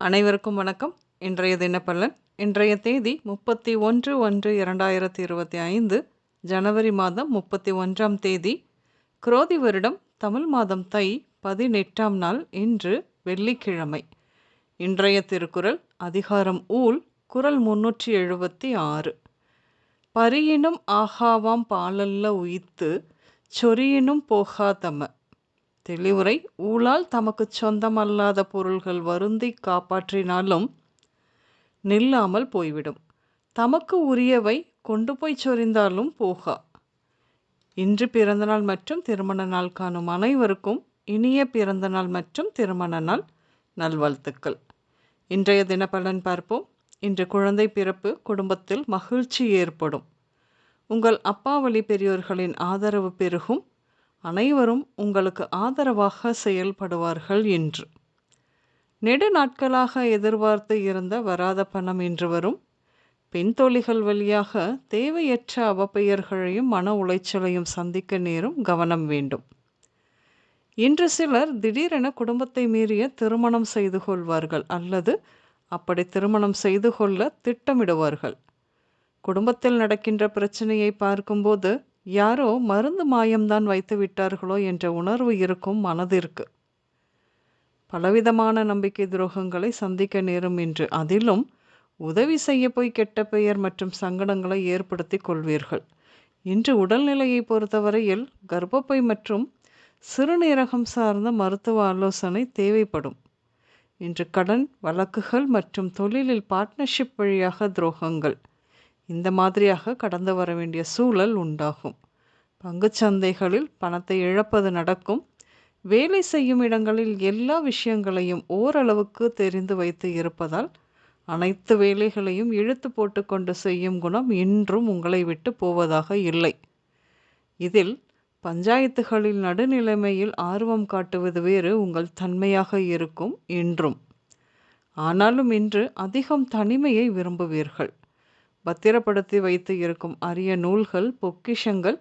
அனைவருக்கும் வணக்கம். இன்றைய தினப்பலன் இன்றைய தேதி முப்பத்தி ஒன்று ஒன்று இரண்டாயிரத்தி இருபத்தி ஐந்து ஜனவரி மாதம் முப்பத்தி ஒன்றாம் தேதி குரோதி வருடம் தமிழ் மாதம் தை பதினெட்டாம் நாள் இன்று வெள்ளிக்கிழமை. இன்றைய திருக்குறள் அதிகாரம் ஊல் குரல் முன்னூற்றி எழுபத்தி ஆறு. பரியினும் ஆகாவாம் பாலல்ல உயித்து சொறியினும் போகாதம. தெளிவுரை ஊழால் தமக்கு சொந்தமல்லாத பொருள்கள் வருந்தி காப்பாற்றினாலும் நில்லாமல் போய்விடும். தமக்கு உரியவை கொண்டு போய் சொரிந்தாலும் போகா. இன்று பிறந்தநாள் மற்றும் திருமண நாள் காணும் அனைவருக்கும் இனிய பிறந்த நாள் மற்றும் திருமண நாள் நல்வாழ்த்துக்கள். இன்றைய தினப்பலன் பார்ப்போம். இன்று குழந்தை பிறப்பு குடும்பத்தில் மகிழ்ச்சி ஏற்படும். உங்கள் அப்பாவளி பெரியோர்களின் ஆதரவு பெருகும். அனைவரும் உங்களுக்கு ஆதரவாக செயல்படுவார்கள் என்று. நெடு நாட்களாக எதிர்பார்த்து இருந்த வராத பணம் இன்று வரும். பெண் தோழிகள் வழியாக தேவையற்ற அவப்பெயர்களையும் மன உளைச்சலையும் சந்திக்க நேரும் கவனம் வேண்டும். இன்று சிலர் திடீரென குடும்பத்தை மீறிய திருமணம் செய்து கொள்வார்கள் அல்லது அப்படி திருமணம் செய்து கொள்ள திட்டமிடுவார்கள். குடும்பத்தில் நடக்கின்ற பிரச்சனையை பார்க்கும்போது யாரோ மருந்து மாயம்தான் வைத்து விட்டார்களோ என்ற உணர்வு இருக்கும் மனதிற்கு. பலவிதமான நம்பிக்கை துரோகங்களை சந்திக்க நேரும் என்று அதிலும் உதவி செய்ய போய் கெட்ட பெயர் மற்றும் சங்கடங்களை ஏற்படுத்தி கொள்வீர்கள். இன்று உடல்நிலையை பொறுத்தவரையில் கர்ப்பப்பை மற்றும் சிறுநீரகம் சார்ந்த மருத்துவ ஆலோசனை தேவைப்படும். இன்று கடன் வழக்குகள் மற்றும் தொழிலில் பார்ட்னர்ஷிப் வழியாக துரோகங்கள். இந்த மாதிரியாக கடந்து வர வேண்டிய சூழல் உண்டாகும். சந்தைகளில் பணத்தை இழப்பது நடக்கும். வேலை செய்யும் இடங்களில் எல்லா விஷயங்களையும் ஓரளவுக்கு தெரிந்து வைத்து இருப்பதால் அனைத்து வேலைகளையும் இழுத்து போட்டுக்கொண்டு செய்யும் குணம் இன்றும் உங்களை விட்டு போவதாக இல்லை. இதில் பஞ்சாயத்துகளில் நடுநிலைமையில் ஆர்வம் காட்டுவது வேறு உங்கள் தன்மையாக இருக்கும் என்றும் ஆனாலும் இன்று அதிகம் தனிமையை விரும்புவீர்கள். பத்திரப்படுத்தி வைத்து இருக்கும் அரிய நூல்கள் பொக்கிஷங்கள்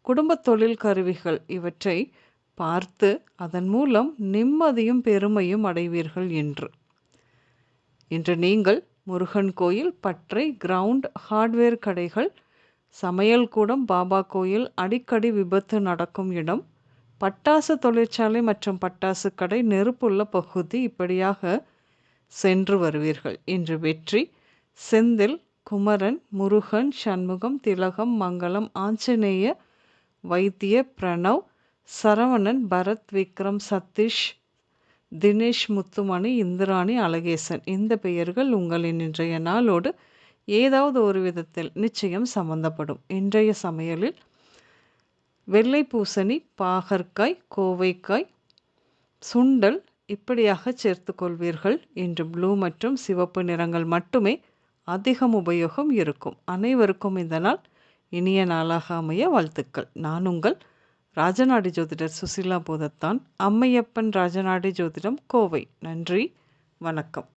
குடும்ப தொழில் கருவிகள் இவற்றை பார்த்து அதன் மூலம் நிம்மதியும் பெருமையும் அடைவீர்கள் என்று. இன்று நீங்கள் முருகன் கோயில் பற்றை கிரவுண்ட் ஹார்ட்வேர் கடைகள் சமையல் கூடம் பாபா கோயில் அடிக்கடி விபத்து நடக்கும் இடம் பட்டாசு தொழிற்சாலை மற்றும் பட்டாசு கடை நெருப்புள்ள பகுதி இப்படியாக சென்று வருவீர்கள். இன்று வெற்றி செந்தில் குமரன் முருகன் சண்முகம் திலகம் மங்களம் ஆஞ்சநேய வைத்திய பிரணவ் சரவணன் பரத் விக்ரம் சதீஷ் தினேஷ் முத்துமணி இந்திராணி அழகேசன். இந்த பெயர்கள் உங்களின் இன்றைய நாளோடு ஏதாவது ஒரு விதத்தில் நிச்சயம் சம்பந்தப்படும். இன்றைய சமையலில் வெள்ளை பூசணி பாகற்காய் கோவைக்காய் சுண்டல் இப்படியாக சேர்த்து கொள்வீர்கள். இன்று ப்ளூ மற்றும் சிவப்பு நிறங்கள் மட்டுமே அதிகம் உபயோகம் இருக்கும். அனைவருக்கும் இந்த நாள் இனிய நாளாக அமைய வாழ்த்துக்கள். நான் உங்கள் ராஜநாடி ஜோதிடர் சுசிலா போதத்தான். அம்மையப்பன் ராஜநாடி ஜோதிடம் கோவை. நன்றி. வணக்கம்.